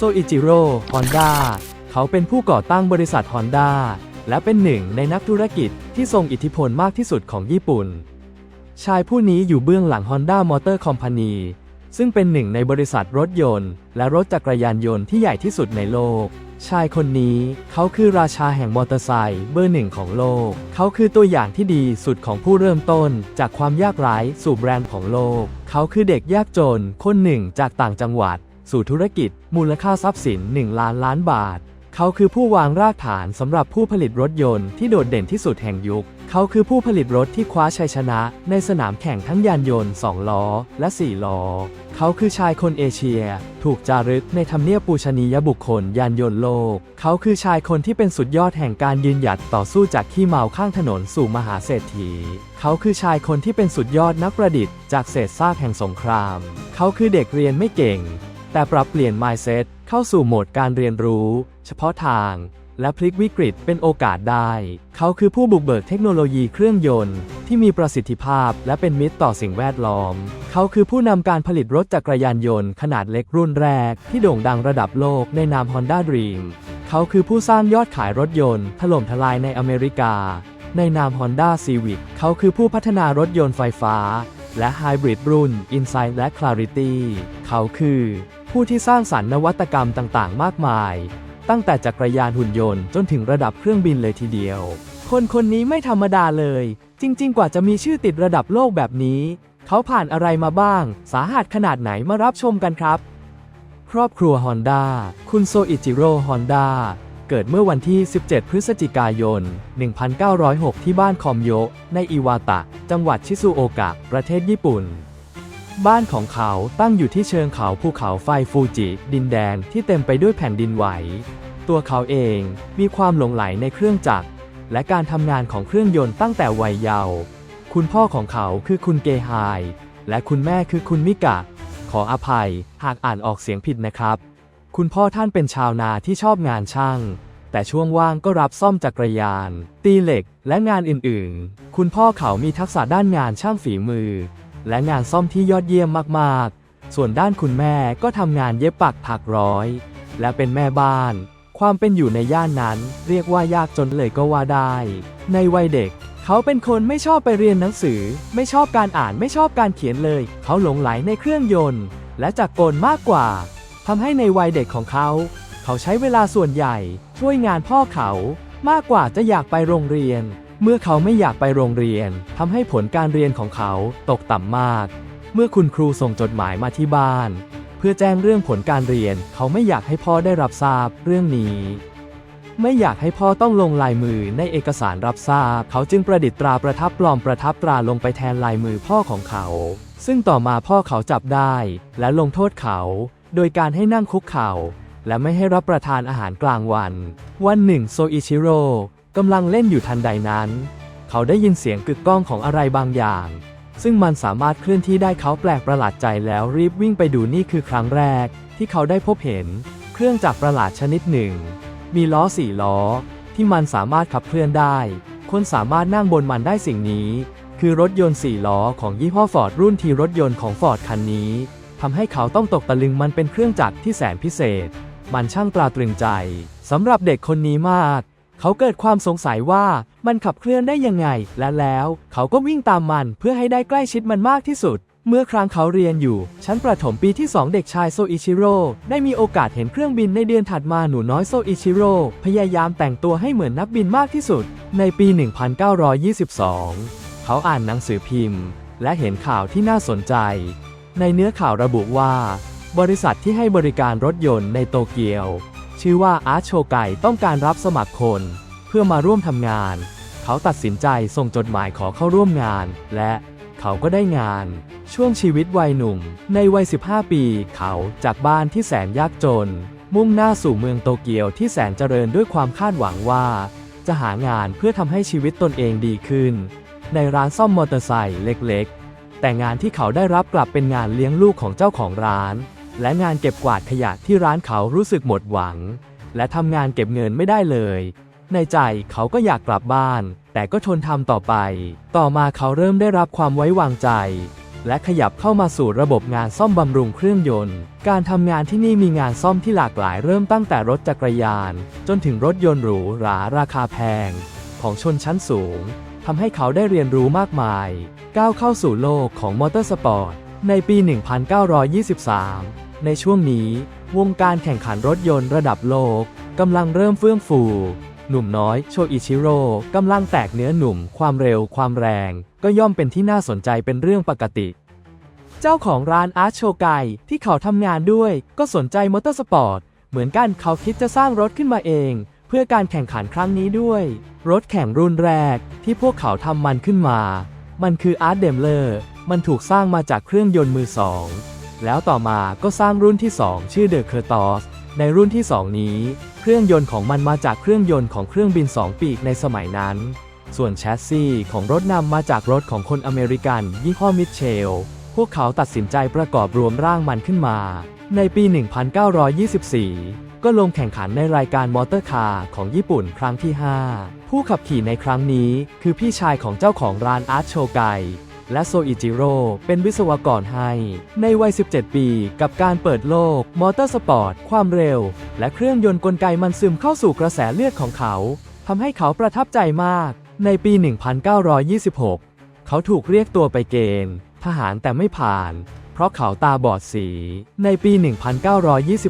โซอิจิโร่ฮอนด้าเขาเป็นผู้ก่อตั้งบริษัทฮอนด้าและเป็นหนึ่งในนักธุรกิจที่ทรงอิทธิพลมากที่สุดของญี่ปุ่น ชายผู้นี้อยู่เบื้องหลัง Honda Motor Company ซึ่งเป็นหนึ่งในบริษัทรถยนต์ และรถจักรยานยนต์ที่ใหญ่ที่สุดในโลก ชายคนนี้เขาคือราชาแห่งมอเตอร์ไซค์เบอร์หนึ่งของโลก เขาคือตัวอย่างที่ดีสุดของผู้เริ่มต้น จากความยากไร้สู่แบรนด์ของโลก เขาคือเด็กยากจนคนหนึ่งจากต่างจังหวัด สู่ธุรกิจ มูลค่าทรัพย์สิน 1 ล้านล้านบาท เขาคือผู้วางรากฐานสำหรับผู้ผลิตรถยนต์ที่โดดเด่นที่สุดแห่งยุค เขาคือผู้ผลิตรถที่คว้าชัยชนะ ในสนามแข่งทั้งยานยนต์ 2 ล้อ และ 4 ล้อ เขาคือชายคนเอเชีย ถูกจารึกในธรรมเนียบปูชนียบุคคลยานยนต์โลก เขาคือชายคนที่เป็นสุดยอดแห่งการยืนหยัดต่อสู้จากขี้เมาข้างถนนสู่มหาเศรษฐี เขาคือชายคนที่เป็นสุดยอดนักประดิษฐ์ จากเศษซากแห่งสงคราม เขาคือเด็กเรียนไม่เก่ง แต่ปรับเปลี่ยน mindset เข้าสู่โหมดการเรียนรู้ เฉพาะทาง และพลิกวิกฤตเป็นโอกาสได้ เขาคือผู้บุกเบิกเทคโนโลยีเครื่องยนต์ ที่มีประสิทธิภาพและเป็นมิตรต่อสิ่งแวดล้อม เขาคือผู้นำการผลิตรถจักรยานยนต์ขนาดเล็กรุ่นแรก ที่โด่งดังระดับโลกในนาม Honda Dream เขาคือผู้สร้างยอดขายรถยนต์ถล่มทลายในอเมริกา ในนาม Honda Civic เขาคือผู้พัฒนารถยนต์ไฟฟ้าและไฮบริดรุ่น Insight และ Clarity เขาคือ ผู้ที่สร้างสรรค์นวัตกรรมต่างๆ มากมาย ตั้งแต่จักรยานหุ่นยนต์จนถึงระดับเครื่องบินเลยทีเดียว คนคนนี้ไม่ธรรมดาเลย จริง ๆ กว่าจะมีชื่อติดระดับโลกแบบนี้ เขาผ่านอะไรมาบ้าง สาหัสขนาดไหนมารับชมกันครับ ครอบครัวฮอนด้าคุณโซอิจิโร่ฮอนด้าเกิดเมื่อวันที่ 17 พฤศจิกายน 1906 ที่บ้านคอมโยะในอิวาตะ จังหวัดชิซูโอกะ ประเทศญี่ปุ่น บ้านของเขาตั้งอยู่ที่เชิงเขาภูเขาไฟฟูจิ ดินแดนที่เต็มไปด้วยแผ่นดินไหว ตัวเขาเองมีความหลงไหลในเครื่องจักร และการทำงานของเครื่องยนต์ตั้งแต่วัยเยาว์ คุณพ่อของเขาคือคุณเกไฮและคุณแม่คือคุณมิกะ ขออภัยหากอ่านออกเสียงผิดนะครับ คุณพ่อท่านเป็นชาวนาที่ชอบงานช่าง แต่ช่วงว่างก็รับซ่อมจักรยาน ตีเหล็ก และงานอื่นๆ คุณพ่อเขามีทักษะด้านงานช่างฝีมือ และงานซ่อมที่ยอดเยี่ยมมากๆ ส่วนด้านคุณแม่ก็ทำงานเย็บปักถักร้อย และเป็นแม่บ้าน ความเป็นอยู่ในย่านนั้นเรียกว่ายากจนเลยก็ว่าได้ ในวัยเด็ก เขาเป็นคนไม่ชอบไปเรียนหนังสือ ไม่ชอบการอ่านไม่ชอบการเขียนเลย เขาหลงไหลในเครื่องยนต์ และจักรกลมากกว่าทำให้ในวัยเด็กของเขา เขาใช้เวลาส่วนใหญ่ช่วยงานพ่อเขามากกว่าจะอยากไปโรงเรียน เมื่อเขาไม่อยากไปโรงเรียนทำให้ผลการเรียนของเขาตกต่ำมาก เมื่อคุณครูส่งจดหมายมาที่บ้าน เพื่อแจ้งเรื่องผลการเรียน เขาไม่อยากให้พ่อได้รับทราบเรื่องนี้ ไม่อยากให้พ่อต้องลงลายมือในเอกสารรับทราบ เขาจึงประดิษฐ์ตราประทับปลอมประทับตราลงไปแทนลายมือพ่อของเขา ซึ่งต่อมาพ่อเขาจับได้ และลงโทษเขา โดยการให้นั่งคุกเข่าและไม่ให้รับประทานอาหารกลางวัน วันหนึ่งโซอิชิโร่ กำลังเล่นอยู่ทันใดนั้น เขาได้ยินเสียงกึกก้องของอะไรบางอย่าง ซึ่งมันสามารถเคลื่อนที่ได้เขาแปลกประหลาดใจแล้วรีบวิ่งไปดูนี่คือครั้งแรก ที่เขาได้พบเห็น เครื่องจักรประหลาดชนิดหนึ่ง มีล้อสี่ล้อ ที่มันสามารถขับเคลื่อนได้ คนสามารถนั่งบนมันได้สิ่งนี้ คือรถยนต์สี่ล้อของยี่ห้อฟอร์ดรุ่นทีรถยนต์ของฟอร์ดคันนี้ทำให้เขาต้องตกตะลึงมันเป็นเครื่องจักรที่แสนพิเศษ มันช่างตราตรึงใจสำหรับเด็กคนนี้มาก เขาเกิดความสงสัยว่ามันขับเคลื่อนได้ยังไง และแล้วเขาก็วิ่งตามมันเพื่อให้ได้ใกล้ชิดมันมากที่สุด เมื่อครั้งเขาเรียนอยู่ ชั้นประถมปีที่ 2 เด็กชายโซอิชิโร่ได้มีโอกาสเห็นเครื่องบินในเดือนถัดมาหนูน้อยโซอิชิโร่พยายามแต่งตัวให้เหมือนนักบินมากที่สุด ในปี 1922 เขาอ่านหนังสือพิมพ์ และเห็นข่าวที่น่าสนใจ ในเนื้อข่าวระบุว่า บริษัทที่ให้บริการรถยนต์ในโตเกียว ชื่อว่าอาร์โชไก่ต้องการรับสมัครคน เพื่อมาร่วมทำงาน เขาตัดสินใจส่งจดหมายขอเข้าร่วมงาน และเขาก็ได้งาน ช่วงชีวิตวัยหนุ่ม ในวัย 15 ปี เขาจากบ้านที่แสนยากจน มุ่งหน้าสู่เมืองโตเกียวที่แสนเจริญด้วยความคาดหวังว่า จะหางานเพื่อทำให้ชีวิตตนเองดีขึ้น ในร้านซ่อมมอเตอร์ไซค์เล็กๆ แต่งานที่เขาได้รับกลับเป็นงานเลี้ยงลูกของเจ้าของร้าน และงานเก็บกวาดขยะที่ร้านเขารู้สึกหมดหวัง และทำงานเก็บเงินไม่ได้เลย ในใจเขาก็อยากกลับบ้าน แต่ก็ทนทำต่อไป ต่อมาเขาเริ่มได้รับความไว้วางใจ และขยับเข้ามาสู่ระบบงานซ่อมบำรุงเครื่องยนต์ การทำงานที่นี่มีงานซ่อมที่หลากหลายเริ่มตั้งแต่รถจักรยาน จนถึงรถยนต์หรูหราราคาแพง ของชนชั้นสูงทำให้เขาได้เรียนรู้มากมาย ก้าวเข้าสู่โลกของมอเตอร์สปอร์ตในปี 1923 ในช่วงนี้ วงการแข่งขันรถยนต์ระดับโลกกำลังเริ่มเฟื่องฟู หนุ่มน้อยโชอิชิโร่กำลังแตกเนื้อหนุ่ม ความเร็วความแรง ก็ย่อมเป็นที่น่าสนใจเป็นเรื่องปกติ เจ้าของร้านอาร์ตโชไกที่เขาทำงานด้วย ก็สนใจมอเตอร์สปอร์ต เหมือนกันเขาคิดจะสร้างรถขึ้นมาเอง เพื่อการแข่งขันครั้งนี้ด้วย รถแข่งรุ่นแรกที่พวกเขาทำมันขึ้นมา มันคืออาร์ตเดมเลอร์มันถูกสร้างมาจากเครื่องยนต์มือสอง แล้วต่อมาก็สร้างรุ่นที่ 2 ชื่อเดอะเคอร์ตอสในรุ่นที่ 2 นี้ เครื่องยนต์ของมันมาจากเครื่องยนต์ของเครื่องบิน 2 ปีกในสมัยนั้น ส่วนแชสซีของรถนำมาจากรถของคนอเมริกันยี่ห้อมิเชล พวกเขาตัดสินใจประกอบรวมร่างมันขึ้นมา ในปี 1924 ก็ลงแข่งขันในรายการมอเตอร์คาร์ของญี่ปุ่นครั้งที่ 5 ผู้ขับขี่ในครั้งนี้คือพี่ชายของเจ้าของร้านอาร์ตโชไก และโซอิจิโร่เป็นวิศวกรให้ ในวัย 17 ปีกับการเปิดโลก มอเตอร์สปอร์ต ความเร็ว และเครื่องยนต์กลไกมันซึมเข้าสู่กระแสเลือดของเขาทำให้เขาประทับใจมาก ในปี 1926 เขาถูกเรียกตัวไปเกณฑ์ ทหารแต่ไม่ผ่าน เพราะเขาตาบอดสี ในปี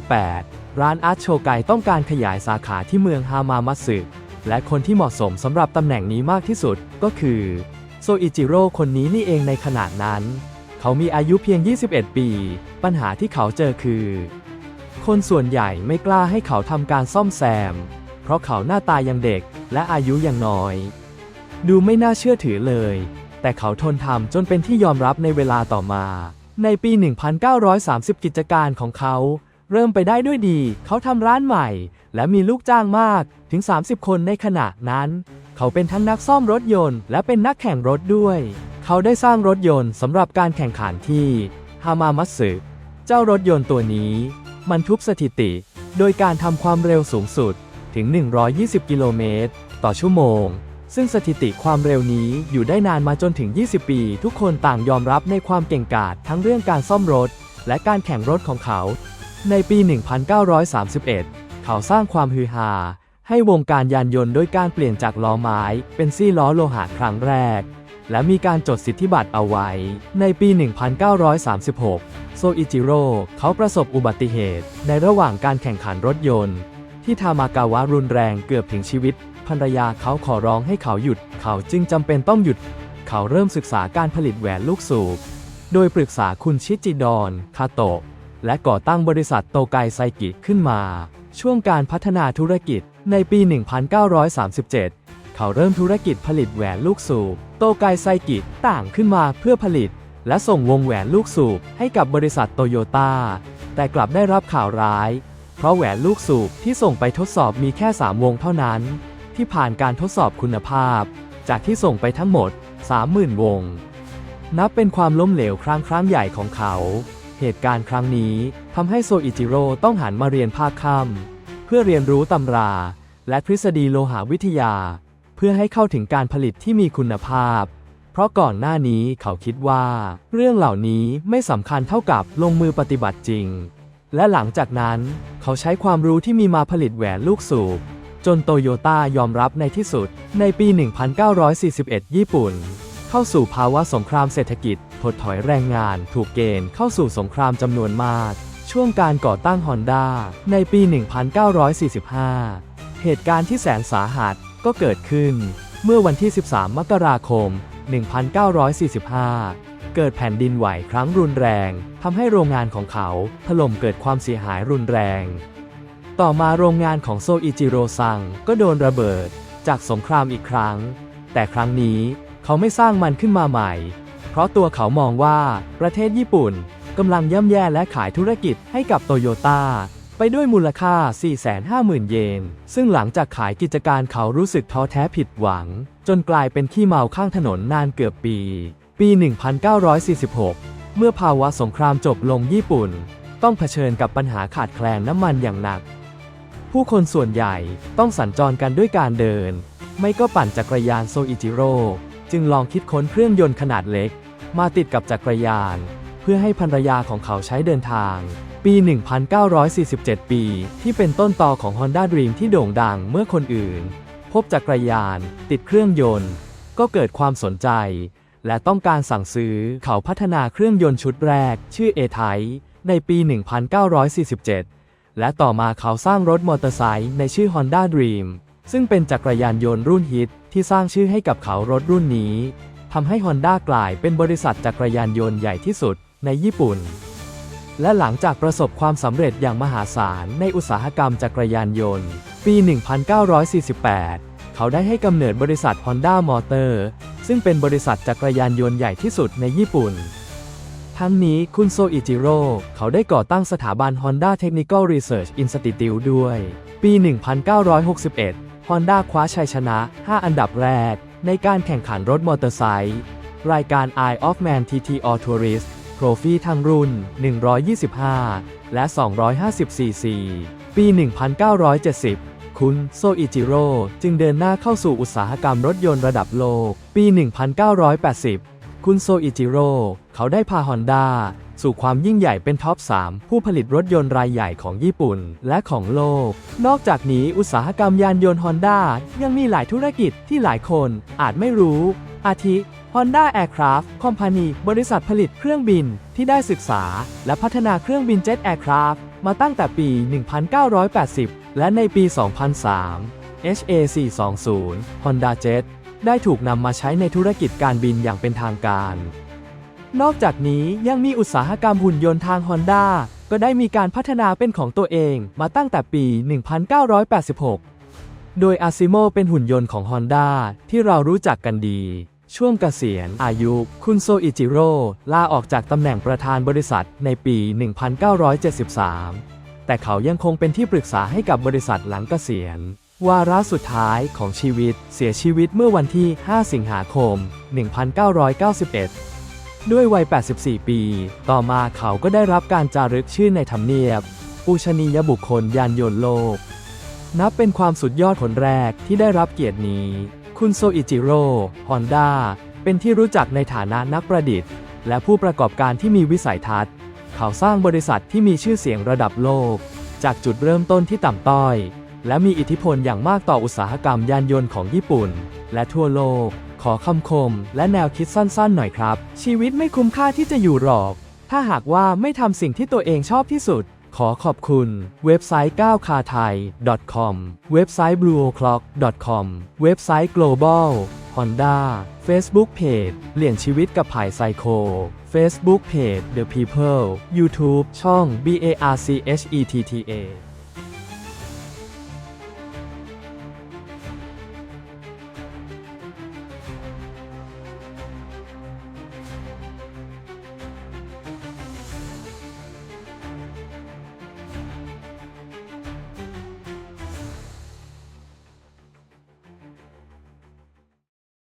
1928 ร้านอาร์ตโชไกต้องการขยายสาขาที่เมืองฮามามัตสึและคนที่เหมาะสมสำหรับตำแหน่งนี้มากที่สุดก็คือ โซอิจิโร่คนนี้นี่เองในขณะนั้น เขามีอายุเพียง 21 ปี ปัญหาที่เขาเจอคือ คนส่วนใหญ่ไม่กล้าให้เขาทำการซ่อมแซม เพราะเขาหน้าตายังเด็กและอายุยังน้อย ดูไม่น่าเชื่อถือเลย แต่เขาทนทำจนเป็นที่ยอมรับในเวลาต่อมา ในปี 1930 กิจการของเขา เริ่มไปได้ด้วยดี เขาทำร้านใหม่ และมีลูกจ้างมากถึง 30 คนในขณะนั้น เขาเป็นทั้งนักซ่อมรถยนต์ และเป็นนักแข่งรถด้วย เขาได้สร้างรถยนต์สำหรับการแข่งขันที่ฮามามัตสึเจ้ารถยนต์ตัวนี้ มันทุบสถิติ โดยการทำความเร็วสูงสุดถึง 120 กิโลเมตรต่อชั่วโมง ซึ่งสถิติความเร็วนี้อยู่ได้นานมาจนถึง 20 ปี ทุกคนต่างยอมรับในความเก่งกาจทั้งเรื่องการซ่อมรถ และการแข่งรถของเขา ในปี 1931 เขาสร้างความฮือฮา ให้วงการยานยนต์โดยการเปลี่ยนจากล้อไม้ เป็นซี่ล้อโลหะครั้งแรก และมีการจดสิทธิบัตรเอาไว้ ในปี 1936 โซอิจิโร่เขาประสบอุบัติเหตุ ในระหว่างการแข่งขันรถยนต์ ที่ทามากาวะรุนแรงเกือบถึงชีวิตภรรยาเขาขอร้องให้เขาหยุด เขาจึงจำเป็นต้องหยุด เขาเริ่มศึกษาการผลิตแหวนลูกสูบ โดยปรึกษาคุณชิจิดอน คาโตะ และก่อตั้งบริษัทโตไกไซกิขึ้นมา ช่วงการพัฒนาธุรกิจในปี 1937 เขาเริ่มธุรกิจผลิตแหวนลูกสูบโตไกไซกิต่างขึ้นมาเพื่อผลิต และส่งวงแหวนลูกสูบให้กับบริษัทโตโยต้าแต่กลับได้รับข่าวร้าย เพราะแหวนลูกสูบที่ส่งไปทดสอบมีแค่ 3 วงเท่านั้น ที่ผ่านการทดสอบคุณภาพ จากที่ส่งไปทั้งหมด 30,000 วง นับเป็นความล้มเหลวครั้งครั้งใหญ่ของเขา เหตุการณ์ครั้งนี้ำให้โซอิจิโร่ต้องหันมาเรียนภาคค่ำเพื่อเรียนรู้ตำรา และทฤษฎีโลหะวิทยา เพื่อให้เข้าถึงการผลิตที่มีคุณภาพ เพราะก่อนหน้านี้เขาคิดว่า เรื่องเหล่านี้ไม่สำคัญเท่ากับลงมือปฏิบัติจริง และหลังจากนั้นเขาใช้ความรู้ที่มีมาผลิตแหวนลูกสูบจนโตโยต้ายอมรับในที่สุด ในปี 1941 ญี่ปุ่น เข้าสู่ภาวะสงครามเศรษฐกิจ ถดถอยแรงงานถูกเกณฑ์เข้าสู่สงครามจำนวนมาก ช่วงการก่อตั้งฮอนด้าในปี 1945 เหตุการณ์ที่แสนสาหัสก็เกิดขึ้น เมื่อวันที่ 13 มกราคม 1945 เกิดแผ่นดินไหวครั้งรุนแรงทำให้โรงงานของเขาถล่มเกิดความเสียหายรุนแรง ต่อมาโรงงานของโซอิจิโรซังก็โดนระเบิดจากสงครามอีกครั้ง แต่ครั้งนี้เขาไม่สร้างมันขึ้นมาใหม่ เพราะตัวเขามองว่าประเทศญี่ปุ่น กำลังย่ำแย่และขายธุรกิจให้กับโตโยต้าไปด้วยมูลค่า 450,000 เยน ซึ่งหลังจากขายกิจการเขารู้สึกท้อแท้ผิดหวัง จนกลายเป็นขี้เมาข้างถนนนานเกือบปี ปี 1946 เมื่อภาวะสงครามจบลงญี่ปุ่น ต้องเผชิญกับปัญหาขาดแคลนน้ำมันอย่างหนัก ผู้คนส่วนใหญ่ต้องสัญจรกันด้วยการเดิน ไม่ก็ปั่นจักรยานโซอิจิโร่ จึงลองคิดค้นเครื่องยนต์ขนาดเล็ก มาติดกับจักรยาน พื่อให้ภรรยาของเขาใช้เดินทาง ปี 1947 ปี ที่เป็นต้นตอของ Honda Dream ที่โด่งดังเมื่อคนอื่น พบจักรยาน ติดเครื่องยนต์ ก็เกิดความสนใจ และต้องการสั่งซื้อเขาพัฒนาเครื่องยนต์ชุดแรก ชื่อ A-Type ในปี 1947 และต่อมาเขาสร้างรถมอเตอร์ไซค์ในชื่อ Honda Dream ซึ่งเป็นจักรยานยนต์รุ่นฮิตที่สร้างชื่อให้กับเขารถรุ่นนี้ทำให้ Honda กลายเป็นบริษัทจักรยานยนต์ใหญ่ที่สุด ในญี่ปุ่น และหลังจากประสบความสำเร็จอย่างมหาศาลในอุตสาหกรรมจักรยานยนต์ ปี 1948 เขาได้ให้กำเนิดบริษัท Honda Motor ซึ่งเป็นบริษัทจักรยานยนต์ใหญ่ที่สุดในญี่ปุ่น ทั้งนี้คุณโซอิจิโร่เขาได้ก่อตั้งสถาบัน Honda Technical Research Institute ด้วย ปี 1961 Honda คว้าชัยชนะ 5 อันดับแรก ในการแข่งขันรถมอเตอร์ไซค์รายการ Eye of Man TT All Tourist โทรฟี่ทั้งรุ่น 125 และ 250 cc ปี 1970 คุณโซอิจิโร่จึงเดินหน้าเข้าสู่อุตสาหกรรมรถยนต์ระดับโลก ปี 1980 คุณโซอิจิโร่เขาได้พาฮอนด้าสู่ความยิ่งใหญ่เป็นท็อป 3 ผู้ผลิตรถยนต์รายใหญ่ของญี่ปุ่นและของโลก นอกจากนี้อุตสาหกรรมยานยนต์ฮอนด้ายังมีหลายธุรกิจที่หลายคนอาจไม่รู้ อาทิ Honda Aircraft Company บริษัทผลิตเครื่องบินที่ได้ศึกษา และพัฒนาเครื่องบินเจ็ตแอร์คราฟมาตั้งแต่ปี 1980 และในปี 2003 HA420 Honda Jet ได้ถูกนำมาใช้ในธุรกิจการบินอย่างเป็นทางการ นอกจากนี้ยังมีอุตสาหกรรมหุ่นยนต์ทาง Honda ก็ได้มีการพัฒนาเป็นของตัวเองมาตั้งแต่ปี 1986 โดยอาซิโมเป็นหุ่นยนต์ของ Honda ที่เรารู้จักกันดี ช่วงเกษียณอายุ คุณโซอิจิโร่ลาออกจากตำแหน่งประธานบริษัทในปี 1973 แต่เขายังคงเป็นที่ปรึกษาให้กับบริษัทหลังเกษียณ วาระสุดท้ายของชีวิตเสียชีวิตเมื่อวันที่ 5 สิงหาคม 1991 ด้วยวัย 84 ปี ต่อมาเขาก็ได้รับการจารึกชื่อในทำเนียบ ปูชนียบุคคลยานยนต์โลก นับเป็นความสุดยอดคนแรกที่ได้รับเกียรตินี้ คุณโซอิจิโร่ฮอนด้าเป็นที่รู้จักในฐานะนักประดิษฐ์ และผู้ประกอบการที่มีวิสัยทัศน์ เขาสร้างบริษัทที่มีชื่อเสียงระดับโลก จากจุดเริ่มต้นที่ต่ำต้อย และมีอิทธิพลอย่างมากต่ออุตสาหกรรมยานยนต์ของญี่ปุ่น และทั่วโลก ขอคำคม และแนวคิดสั้นๆ หน่อยครับ ชีวิตไม่คุ้มค่าที่จะอยู่หรอก ถ้าหากว่าไม่ทำสิ่งที่ตัวเองชอบที่สุด ขอขอบคุณ เว็บไซต์9คาไทย .com เว็บไซต์ blueoclock com เว็บไซต์ global honda Facebook Page เปลี่ยนชีวิตกับผายไซโค Facebook Page The People YouTube ช่อง B A R C H E T T A